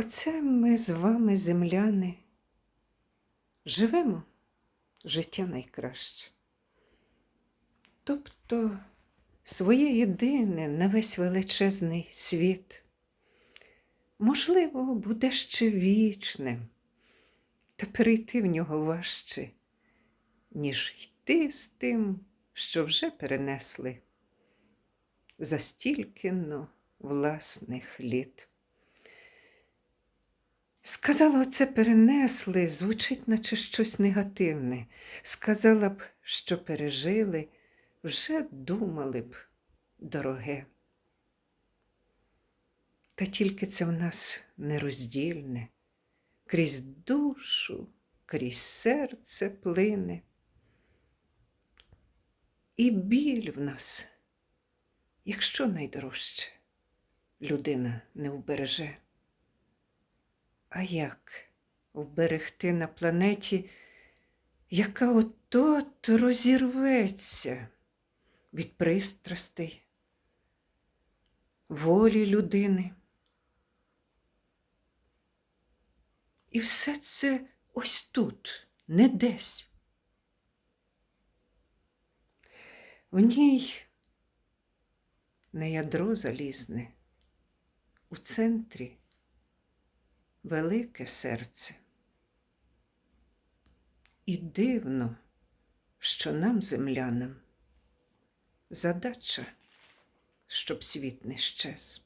Оце ми з вами, земляни, живемо життя найкраще. Тобто своє єдине на весь величезний світ. Можливо, буде ще вічним, та перейти в нього важче, ніж йти з тим, що вже перенесли за стільки-но власних літ. Сказала, оце перенесли, звучить, наче щось негативне. Сказала б, що пережили, вже думали б, дороге. Та тільки це в нас нероздільне, крізь душу, крізь серце плине. І біль в нас, якщо найдорожче, людина не вбереже. А як вберегти на планеті, яка от-от розірветься від пристрастей, волі людини? І все це ось тут, не десь. В ній не ядро залізне, у центрі велике серце. І дивно, що нам, землянам, задача, щоб світ не щез.